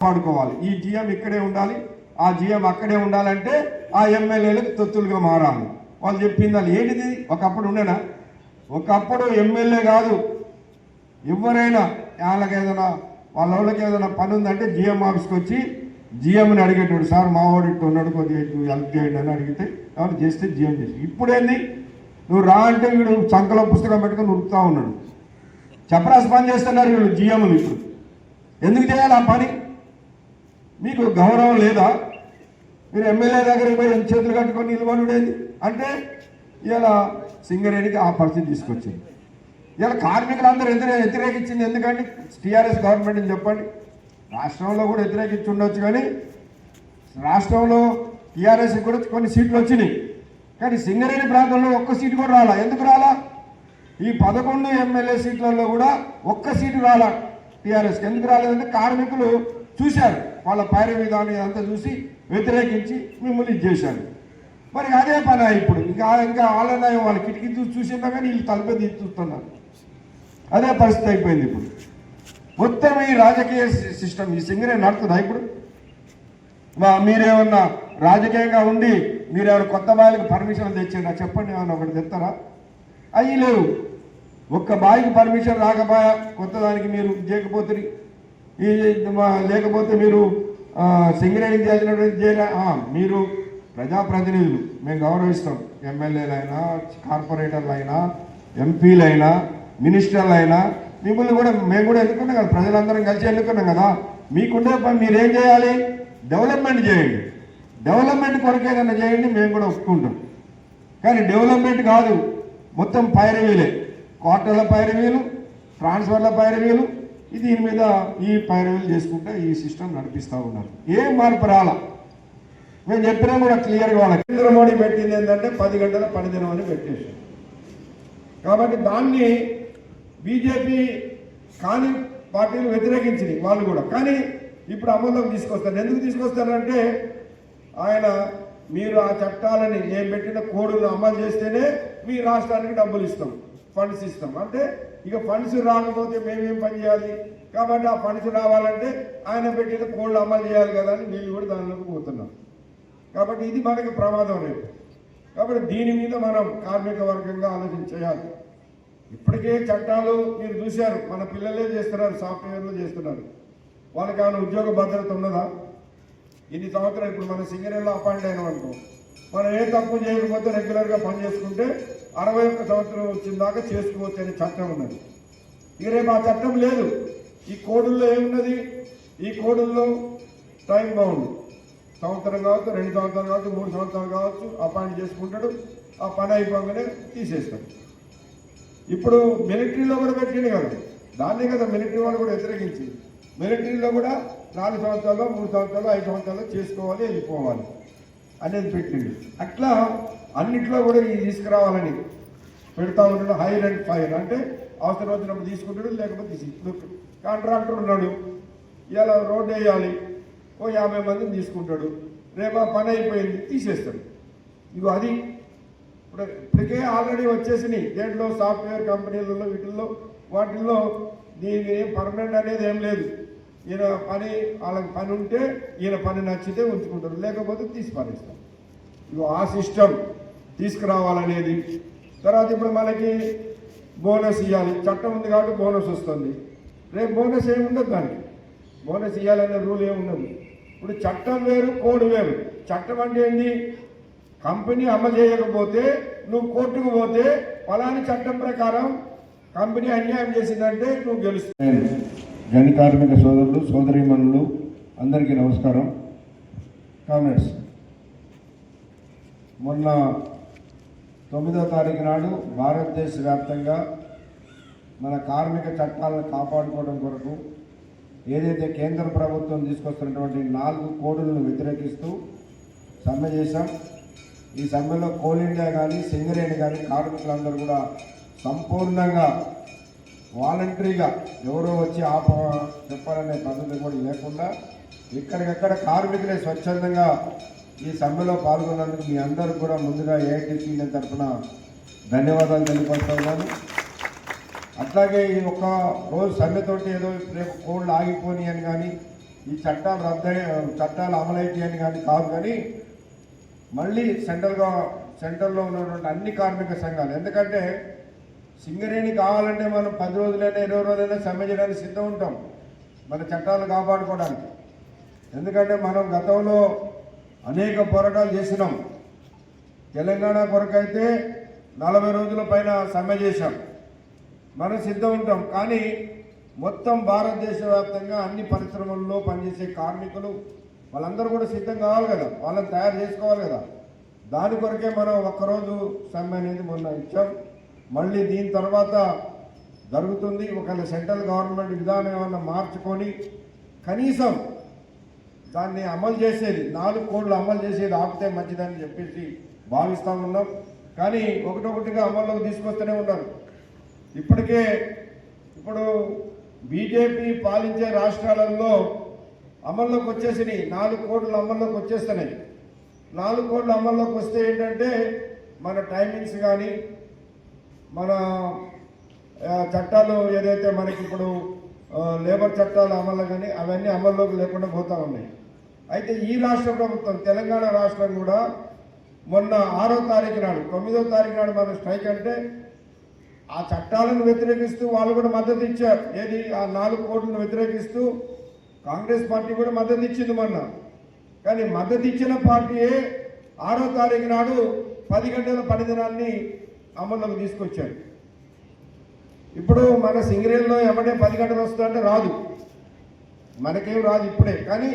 కాపాడుకోవాలి. ఈ జిఎం ఇక్కడే ఉండాలి. ఆ జిఎం అక్కడే ఉండాలంటే ఆ ఎమ్మెల్యేలకు తొత్తులుగా మారాలి. వాళ్ళు చెప్పింది వాళ్ళు ఏంటిది? ఒకప్పుడు ఉండేనా? ఒకప్పుడు ఎమ్మెల్యే కాదు. ఎవరైనా వాళ్ళకి ఏదైనా వాళ్ళ వాళ్ళకి ఏదైనా పని ఉందంటే జిఎం ఆఫీస్కి వచ్చి జిఎంని అడిగేటోడు. సార్ మా వాడు ఇట్టు ఉన్నాడు కొద్దిగా హెల్ప్ చేయండి అని అడిగితే ఎవరు చేస్తే జిఎం చేసి. ఇప్పుడేంది? నువ్వు రా అంటే వీడు చంకలో పుస్తకం పెట్టుకొని ఉరుకుతా ఉన్నాడు. చపరాసి పని చేస్తున్నారు వీళ్ళు జిఎంలు ఇప్పుడు. ఎందుకు చేయాలి ఆ పని? మీకు గౌరవం లేదా? మీరు ఎమ్మెల్యే దగ్గరికి పోయి చేతులు కట్టుకొని నిలబడుడేది అంటే ఇలా సింగరేణికి ఆ పరిస్థితి తీసుకొచ్చింది. ఇలా కార్మికులందరూ ఎదురు వ్యతిరేకించింది ఎందుకంటే టీఆర్ఎస్ గవర్నమెంట్ అని చెప్పండి. రాష్ట్రంలో కూడా వ్యతిరేకించి ఉండొచ్చు కానీ రాష్ట్రంలో టీఆర్ఎస్ కూడా కొన్ని సీట్లు వచ్చినాయి. కానీ సింగరేణి ప్రాంతంలో ఒక్క సీటు కూడా రాలా. ఎందుకు రాలా? ఈ పదకొండు ఎమ్మెల్యే సీట్లలో కూడా ఒక్క సీటు రాలా టీఆర్ఎస్కి. ఎందుకు రాలేదంటే కార్మికులు చూశారు. వాళ్ళ పైర విధానం ఇదంతా చూసి వ్యతిరేకించి మిమ్మల్ని చేశారు. మరి అదే పని ఇప్పుడు. ఇంకా ఇంకా వాళ్ళ వాళ్ళ కిటికీ చూసి చూసిందా కానీ వీళ్ళు తలపే చూస్తున్నారు. అదే పరిస్థితి అయిపోయింది ఇప్పుడు. మొత్తం ఈ రాజకీయ సిస్టమ్ ఈ సింగరే నడుతుందా ఇప్పుడు? మా మీరేమన్నా రాజకీయంగా ఉండి మీరేమైనా కొత్త బాయిలకు పర్మిషన్ తెచ్చిందా చెప్పండి ఏమన్నా ఒకటి తెస్తారా అయ్యి లేవు. ఒక్క బాయికి పర్మిషన్ రాకపోయా? కొత్తదానికి మీరు చేయకపోతే ఈ లేకపోతే మీరు ఆ, సింగరేణికి చేసినటువంటి చేయలే మీరు ప్రజాప్రతినిధులు మేము గౌరవిస్తాం. ఎమ్మెల్యేలైనా కార్పొరేటర్లు అయినా ఎంపీలైనా మినిస్టర్లు అయినా మిమ్మల్ని కూడా మేము కూడా ఎన్నుకున్నాం కదా ప్రజలందరం కలిసి ఎన్నుకున్నాం కదా. మీకుండే పని మీరేం చేయాలి? డెవలప్మెంట్ చేయండి. డెవలప్మెంట్ కొరకు ఏదైనా చేయండి మేము కూడా ఒప్పుకుంటాం. కానీ డెవలప్మెంట్ కాదు. మొత్తం పైరవీలే. క్వార్టర్ల పైరవీలు ట్రాన్స్ఫర్ల పైరవీలు దీని మీద ఈ పైరవీలు చేసుకుంటే ఈ సిస్టమ్ నడిపిస్తూ ఉన్నారు. ఏం మార్పు రాలా? మేము చెప్పినా కూడా క్లియర్గా వాళ్ళ మోడీ పెట్టింది ఏంటంటే పది గంటల పనిదినం అని పెట్టేసాం కాబట్టి దాన్ని బీజేపీ కాని పార్టీలు వ్యతిరేకించినాయి వాళ్ళు కూడా. కానీ ఇప్పుడు అమల్లోకి తీసుకొస్తారు. ఎందుకు తీసుకొస్తారంటే ఆయన మీరు ఆ చట్టాలని నేను పెట్టిన కోడును అమలు చేస్తేనే మీ రాష్ట్రానికి డబ్బులు ఇస్తాం ఫండ్స్ ఇస్తాం. అంటే ఇక ఫండ్స్ రాకపోతే మేమేం పని చేయాలి? కాబట్టి ఆ ఫండ్స్ రావాలంటే ఆయన పెట్టిన కోళ్ళు అమలు చేయాలి కదా అని వీళ్ళు కూడా దానిలోకి పోతున్నాం. కాబట్టి ఇది మనకి ప్రమాదం రేపు. కాబట్టి దీని మీద మనం కార్మిక వర్గంగా ఆలోచన చేయాలి. ఇప్పటికే చట్టాలు మీరు చూశారు. మన పిల్లలే చేస్తున్నారు సాఫ్ట్వేర్లో చేస్తున్నారు. వాళ్ళకి ఆయన ఉద్యోగ భద్రత ఉన్నదా? ఇన్ని సంవత్సరాలు ఇప్పుడు మన సింగరేణిలో అపాయింట్ అయినాం అనుకో. మనం ఏ తప్పు చేయకపోతే రెగ్యులర్గా పని చేసుకుంటే అరవై ఒక్క సంవత్సరం వచ్చిన దాకా చేసుకోవచ్చు అనే చట్టం ఉన్నది. ఇక రేపు ఆ చట్టం లేదు. ఈ కోడుల్లో ఏమున్నది? ఈ కోడుల్లో టైం బాగుంది. సంవత్సరం కావచ్చు రెండు సంవత్సరాలు కావచ్చు మూడు సంవత్సరాలు కావచ్చు అపాయింట్ చేసుకుంటాడు. ఆ పని అయిపోగానే తీసేస్తాడు. ఇప్పుడు మిలిటరీలో కూడా పెట్టింది కదా. దాన్నే కదా మిలిటరీ వాళ్ళు కూడా వ్యతిరేకించి. మిలిటరీలో కూడా నాలుగు సంవత్సరాలు మూడు సంవత్సరాలు ఐదు సంవత్సరాలు చేసుకోవాలి వెళ్ళిపోవాలి అనేది పెట్టింది అట్లా అన్నిట్లో కూడా ఇది తీసుకురావాలని పెడతా ఉంటాడు హైర్ అండ్ ఫైర్ అంటే అవసరం వచ్చినప్పుడు తీసుకుంటాడు లేకపోతే తీసి ఇప్పుడు కాంట్రాక్టర్ ఉన్నాడు ఇలా రోడ్డు వేయాలి ఓ యాభై మందిని తీసుకుంటాడు రేపు పని అయిపోయింది తీసేస్తాడు. ఇగో అది. ఇప్పుడు ఇప్పటికే ఆల్రెడీ వచ్చేసినాయి. దేంట్లో సాఫ్ట్వేర్ కంపెనీలలో వీటిల్లో వాటిల్లో దీని పర్మనెంట్ అనేది ఏం లేదు. ఈయన పని వాళ్ళకి పని ఉంటే ఈయన పని నచ్చితే ఉంచుకుంటారు లేకపోతే తీసి పారేస్తారు. ఇగో ఆ సిస్టమ్ తీసుకురావాలనేది. తర్వాత ఇప్పుడు మనకి బోనస్ ఇవ్వాలి చట్టం ఉంది కాబట్టి బోనస్ వస్తుంది. రేపు బోనస్ ఏమి ఉండదు దానికి. బోనస్ ఇవ్వాలనే రూల్ ఏమి ఉండదు. ఇప్పుడు చట్టం వేరు కోడ్ వేరు. చట్టం అంటే ఏంటి కంపెనీ అమలు చేయకపోతే నువ్వు కోర్టుకు పోతే ఫలాని చట్టం ప్రకారం కంపెనీ అన్యాయం చేసిందంటే నువ్వు గెలుస్తాను గని కార్మిక సోదరులు సోదరీమణులు అందరికీ నమస్కారం. కామెంట్స్ మొన్న తొమ్మిదో తారీఖు నాడు భారతదేశ వ్యాప్తంగా మన కార్మిక చట్టాలను కాపాడుకోవడం కొరకు ఏదైతే కేంద్ర ప్రభుత్వం తీసుకొస్తున్నటువంటి నాలుగు కోడులను వ్యతిరేకిస్తూ సమ్మె చేశాం. ఈ సమ్మెలో కోల్ ఇండియా కానీ సింగరేణి కానీ కార్మికులందరూ కూడా సంపూర్ణంగా వాలంటరీగా ఎవరో వచ్చి ఆప చెప్పాలనే పద్ధతి కూడా లేకుండా ఎక్కడికక్కడ కార్మికులే స్వచ్ఛందంగా ఈ సమ్మెలో పాల్గొన్నందుకు మీ అందరూ కూడా ముందుగా ఏఐటీసీ నేను తరఫున ధన్యవాదాలు తెలియపరుస్తా ఉన్నాను. అట్లాగే ఈ ఒక రోజు సమ్మెతోటి ఏదో రేపు కోళ్ళు ఆగిపోని అని కానీ ఈ చట్టాలు రద్దయి చట్టాలు అమలైతే అని కానీ కాదు కానీ మళ్ళీ సెంట్రల్గా సెంట్రల్లో ఉన్నటువంటి అన్ని కార్మిక సంఘాలు ఎందుకంటే సింగరేణి కావాలంటే మనం పది రోజులైనా ఇరవై రోజులైనా సమ్మె చేయడానికి సిద్ధం ఉంటాం మన చట్టాలను కాపాడుకోవడానికి. ఎందుకంటే మనం గతంలో అనేక పోరాటాలు చేసినాం. తెలంగాణ కొరకైతే నలభై రోజుల పైన సమ్మె చేశాం. మనం సిద్ధం ఉంటాం. కానీ మొత్తం భారతదేశ వ్యాప్తంగా అన్ని పరిశ్రమల్లో పనిచేసే కార్మికులు వాళ్ళందరూ కూడా సిద్ధం కావాలి కదా. వాళ్ళని తయారు చేసుకోవాలి కదా. దాని కొరకే మనం ఒక్కరోజు సమ్మె అనేది మొన్న ఇచ్చాం. మళ్ళీ దీని తర్వాత జరుగుతుంది. ఒకవేళ సెంట్రల్ గవర్నమెంట్ విధానం ఏమన్నా మార్చుకొని కనీసం దాన్ని అమలు చేసేది నాలుగు కోడ్లు అమలు చేసేది ఆపితే మంచిదని చెప్పేసి భావిస్తా ఉన్నాం. కానీ ఒకటొకటిగా అమల్లోకి తీసుకొస్తూనే ఉన్నారు. ఇప్పటికే ఇప్పుడు బీజేపీ పాలించే రాష్ట్రాలలో అమల్లోకి వచ్చేసినాయి. నాలుగు కోట్లు అమల్లోకి వచ్చేస్తున్నాయి. నాలుగు కోట్లు అమల్లోకి వస్తే ఏంటంటే మన టైమింగ్స్ కానీ మన చట్టాలు ఏదైతే మనకి ఇప్పుడు లేబర్ చట్టాలు అమలు కానీ అవన్నీ అమల్లోకి లేకుండా పోతా ఉన్నాయి. అయితే ఈ రాష్ట్ర ప్రభుత్వం తెలంగాణ రాష్ట్రం కూడా మొన్న ఆరో తారీఖు నాడు తొమ్మిదో తారీఖు నాడు మన స్ట్రైక్ అంటే ఆ చట్టాలను వ్యతిరేకిస్తూ వాళ్ళు కూడా మద్దతు ఇచ్చారు. ఏది? ఆ నాలుగు కోట్లను వ్యతిరేకిస్తూ కాంగ్రెస్ పార్టీ కూడా మద్దతు ఇచ్చింది మొన్న. కానీ మద్దతు ఇచ్చిన పార్టీయే ఆరో తారీఖు నాడు పది గంటల పని దినాన్ని అమల్లోకి తీసుకొచ్చారు. ఇప్పుడు మన సింగరేణిలో ఎమ్మటే పది గంటలు వస్తుందంటే రాదు. మనకేం రాదు ఇప్పుడే. కానీ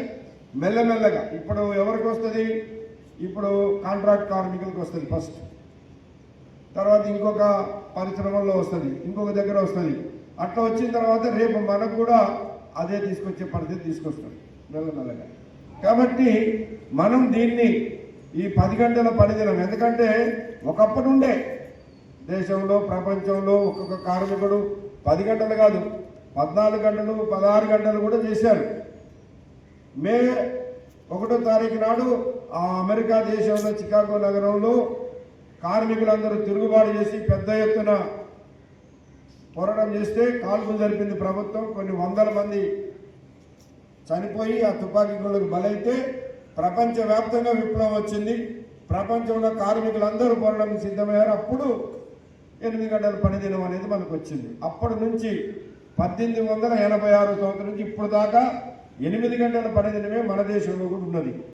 మెల్లమెల్లగా. ఇప్పుడు ఎవరికి వస్తుంది? ఇప్పుడు కాంట్రాక్ట్ కార్మికులకు వస్తుంది ఫస్ట్ తర్వాత ఇంకొక పరిశ్రమల్లో వస్తుంది ఇంకొక దగ్గర వస్తుంది. అట్లా వచ్చిన తర్వాత రేపు మనకు కూడా అదే తీసుకొచ్చే పరిస్థితి తీసుకొస్తుంది మెల్లమెల్లగా. కాబట్టి మనం దీన్ని ఈ పది గంటల పనిదినం ఎందుకంటే ఒకప్పటి ఉండే దేశంలో ప్రపంచంలో ఒక్కొక్క కార్మికుడు పది గంటలు కాదు పద్నాలుగు గంటలు పదహారు గంటలు కూడా చేశారు మే ఒకటో తారీఖు నాడు ఆ అమెరికా దేశంలో చికాగో నగరంలో కార్మికులందరూ తిరుగుబాటు చేసి పెద్ద ఎత్తున పోరాటం చేస్తే కాల్పులు జరిపింది ప్రభుత్వం. కొన్ని వందల మంది చనిపోయి ఆ తుపాకీ గుళ్ళకు బలైతే ప్రపంచవ్యాప్తంగా విప్లవం వచ్చింది. ప్రపంచంలో కార్మికులందరూ పోరాటం సిద్ధమయ్యారు. అప్పుడు ఎనిమిది గంటల పనిదినం అనేది మనకు వచ్చింది. అప్పటి నుంచి పద్దెనిమిది వందల ఎనభై ఆరు సంవత్సరం నుంచి ఇప్పుడు దాకా ఎనిమిది గంటల పనిదినమే మన దేశంలో కూడా ఉన్నది.